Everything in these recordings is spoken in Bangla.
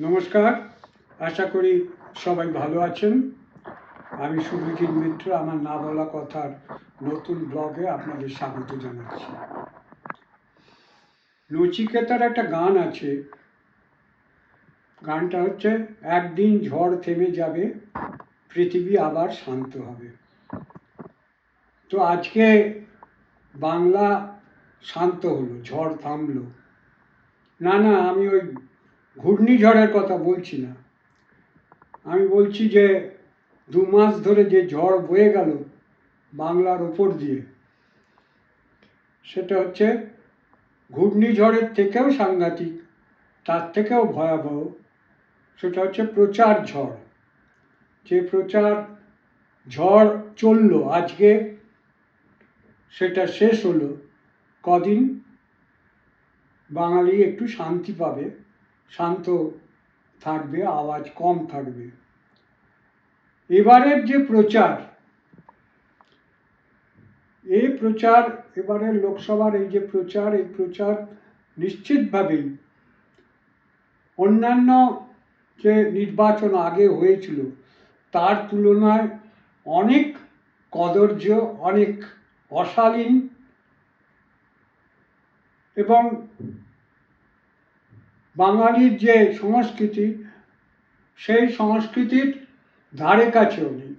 নমস্কার। আশা করি সবাই ভালো আছেন। আমি সুরজিৎ মিত্র, আমার না বলা কথার নতুন ব্লগে আপনাদের স্বাগত জানাচ্ছি। নচিকেতার একটা গান আছে। গানটা হচ্ছে, একদিন ঝড় থেমে যাবে, পৃথিবী আবার শান্ত হবে। তো আজকে বাংলা শান্ত হলো, ঝড় থামলো। না না, আমি ওই ঘূর্ণিঝড়ের কথা বলছি না। আমি বলছি যে, দু মাস ধরে যে ঝড় বয়ে গেল বাংলার ওপর দিয়ে, সেটা হচ্ছে ঘূর্ণিঝড়ের থেকেও সাংঘাতিক, তার থেকেও ভয়াবহ, সেটা হচ্ছে প্রচার ঝড়। যে প্রচার ঝড় চলল আজকে, সেটা শেষ হলো, কদিন বাঙালি একটু শান্তি পাবে। শান্ত থাকবে, আওয়াজ কম থাকবে। এবারের যে প্রচার, এই প্রচার, এবারের লোকসভার এই যে প্রচার, এই প্রচার নিশ্চিতভাবেই অন্যান্য যে নির্বাচন আগে হয়েছিল, তার তুলনায় অনেক কদর্য, অনেক অশালীন এবং বাঙালির যে সংস্কৃতি, সেই সংস্কৃতির ধারে কাছেও নেই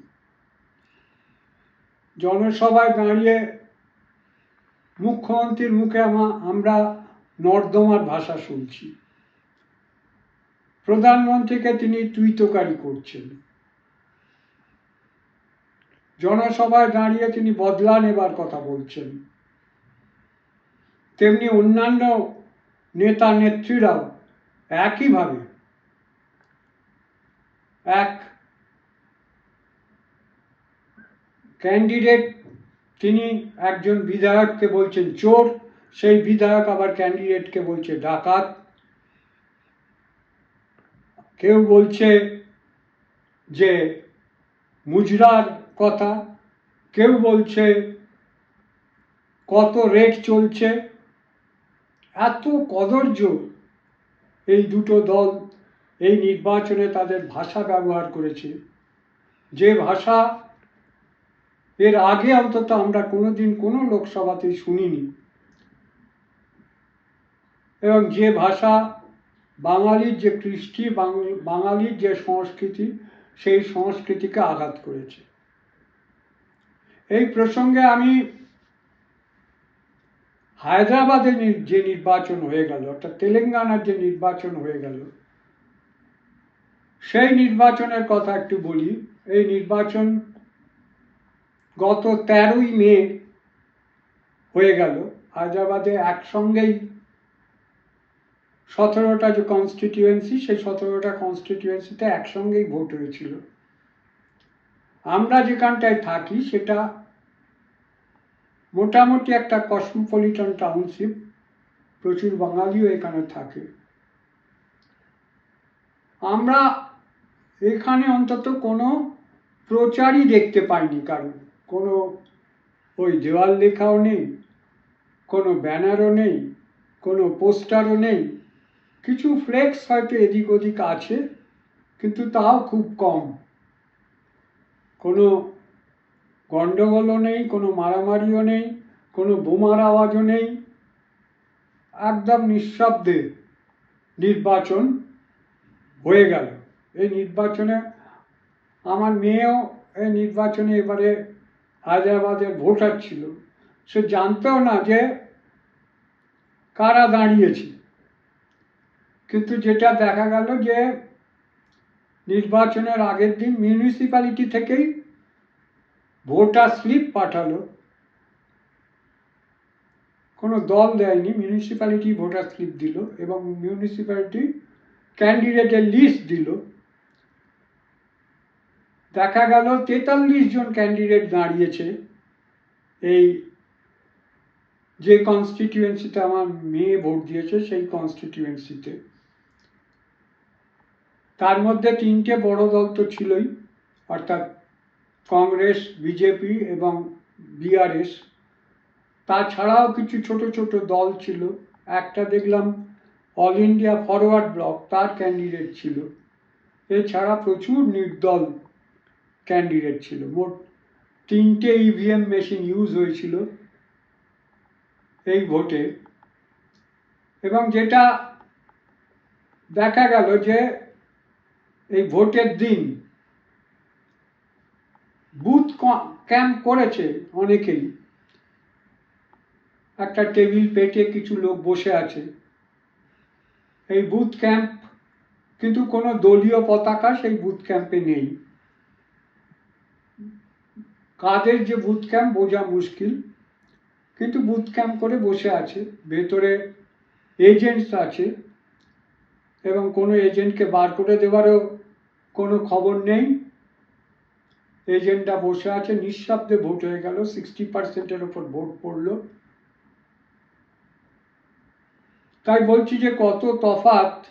জনসভায় দাঁড়িয়ে মুখ্যমন্ত্রীর মুখে আমা- আমরা নর্দমার ভাষা শুনছি। প্রধানমন্ত্রীকে তিনি তুইতকারি করছেন। জনসভায় দাঁড়িয়ে তিনি বদলা নেবার কথা বলছেন। তেমনি অন্যান্য নেতা নেত্রীরাও একইভাবে, এক ক্যান্ডিডেট তিনি একজন বিধায়ককে বলছেন চোর, সেই বিধায়ক আবার ক্যান্ডিডেটকে বলছে ডাকাত। কেউ বলছে যে মুজরার কথা, কেউ বলছে কত রেট চলছে। এত কদর্য এই দুটো দল এই নির্বাচনে তাদের ভাষা ব্যবহার করেছে। যে ভাষা এর আগে অন্তত আমরা কোনোদিন কোনো লোকসভাতেই শুনিনি। এবং যে ভাষা বাঙালির যে কৃষ্টি বাঙালির যে সংস্কৃতি, সেই সংস্কৃতিকে আঘাত করেছে। এই প্রসঙ্গে আমি হায়দ্রাবাদে যে নির্বাচন হয়ে গেল, অর্থাৎ তেলেঙ্গানার যে নির্বাচন হয়ে গেল, সেই নির্বাচনের কথা একটু বলি। এই নির্বাচন গত তেরোই মে হয়ে গেল। হায়দ্রাবাদে একসঙ্গেই সতেরোটা যে কনস্টিটিউয়েন্সি সেই সতেরোটা কনস্টিটিউয়েন্সিতে একসঙ্গেই ভোট হয়েছিল। আমরা যেখানটায় থাকি, সেটা মোটামুটি একটা কসমোপলিটন টাউনশিপ প্রচুর বাঙালিও এখানে থাকে। আমরা এখানে অন্তত কোনো প্রচারই দেখতে পাইনি কারণ কোনো ওই দেওয়াল লেখাও নেই, কোনো ব্যানারও নেই, কোনো পোস্টারও নেই। কিছু ফ্লেক্স হয়তো এদিক ওদিক আছে, কিন্তু তাও খুব কম। কোনো গণ্ডগোলও নেই, কোনো মারামারিও নেই, কোনো বোমার আওয়াজও নেই। একদম নিঃশব্দে নির্বাচন হয়ে গেল। এই নির্বাচনে আমার মেয়েও এই নির্বাচনে এবারে হায়দ্রাবাদের ভোটার ছিল সে জানতেও না যে কারা দাঁড়িয়েছে। কিন্তু যেটা দেখা গেল যে নির্বাচনের আগের দিন মিউনিসিপ্যালিটি থেকেই ভোটার স্লিপ পাঠালো। কোনো দল দেয়নি মিউনিসিপ্যালিটি ভোটার স্লিপ দিল এবং মিউনিসিপ্যালিটি ক্যান্ডিডেটের লিস্ট দিল। দেখা গেল তেতাল্লিশ জন ক্যান্ডিডেট দাঁড়িয়েছে। এই যে কনস্টিটিউয়েন্সিতে আমার মেয়ে ভোট দিয়েছে, সেই কনস্টিটিউয়েন্সিতে তার মধ্যে তিনটে বড় দল তো ছিলই, অর্থাৎ কংগ্রেস, বিজেপি এবং বিআরএস। তাছাড়াও কিছু ছোট ছোট দল ছিল। একটা দেখলাম অল ইন্ডিয়া ফরওয়ার্ড ব্লক তার ক্যান্ডিডেট ছিল। এছাড়া প্রচুর নির্দল ক্যান্ডিডেট ছিল। মোট তিনটে ইভিএম মেশিন ইউজ হয়েছিল এই ভোটে। এবং যেটা দেখা গেল যে এই ভোটের দিন বুথ ক্যাম্প করেছে অনেকেই। একটা টেবিল পেটে কিছু লোক বসে আছে। এই বুথ ক্যাম্প কিন্তু কোনো দলীয় পতাকা সেই বুথ ক্যাম্পে নেই। কাদের যে বুথ ক্যাম্প বোঝা মুশকিল, কিন্তু বুথ ক্যাম্প করে বসে আছে। ভেতরে এজেন্টস আছে এবং কোনো এজেন্টকে বার করে দেওয়ারও কোনো খবর নেই। এজেন্টটা বসে আছে, নিঃশব্দে ভোট হয়ে গেল সিক্সটি পার্সেন্টের ওপর ভোট পড়ল। তাই বলছি যে কত তফাত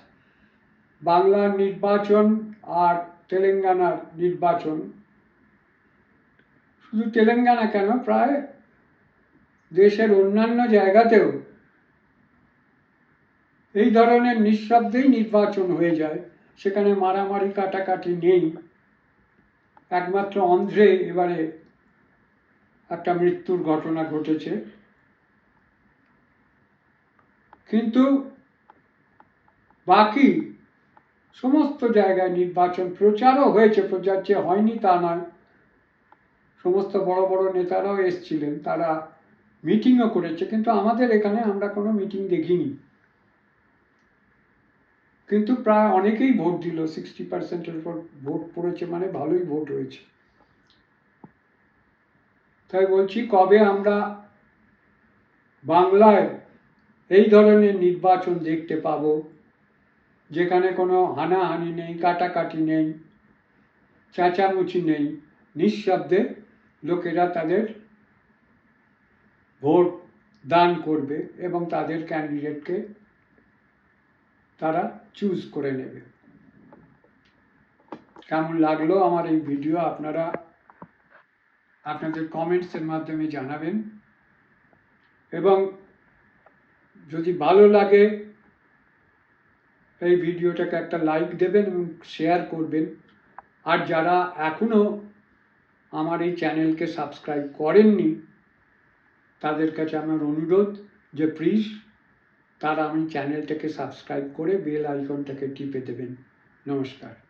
বাংলার নির্বাচন আর তেলেঙ্গানার নির্বাচন। শুধু তেলেঙ্গানা কেন? প্রায় দেশের অন্যান্য জায়গাতেও এই ধরনের নিঃশব্দেই নির্বাচন হয়ে যায়। সেখানে মারামারি, কাটাকাটি নেই। একমাত্র অন্ধ্রে এবারে একটা মৃত্যুর ঘটনা ঘটেছে। কিন্তু বাকি সমস্ত জায়গায় নির্বাচন প্রচারও হয়েছে, প্রচার যে হয়নি তা নয়। সমস্ত বড় বড় নেতারাও এসছিলেন, তারা মিটিংও করেছে, কিন্তু আমাদের এখানে আমরা কোনো মিটিং দেখিনি। কিন্তু প্রায় অনেকেই ভোট দিল সিক্সটি পার্সেন্টের উপর ভোট পড়েছে মানে ভালোই ভোট হয়েছে। তাই বলছি, কবে আমরা বাংলায় এই ধরনের নির্বাচন দেখতে পাবো, যেখানে কোনো হানাহানি নেই, কাটাকাটি নেই, চেঁচামেচি নেই, নিঃশব্দে লোকেরা তাদের ভোট দান করবে এবং তাদের ক্যান্ডিডেটকে তারা চুজ করে নেবে। কেমন লাগল আমার এই ভিডিও আপনারা আপনাদের কমেন্টসের মাধ্যমে জানাবেন। এবং যদি ভালো লাগে, এই ভিডিওটাকে একটা লাইক দেবেন এবং শেয়ার করবেন। আর যারা এখনও আমার এই চ্যানেলকে সাবস্ক্রাইব করেননি, তাদের কাছে আমার অনুরোধ যে প্লিজ তারা আমি চ্যানেলটাকে সাবস্ক্রাইব করে বেল আইকনটাকে টিপে দেবেন। নমস্কার।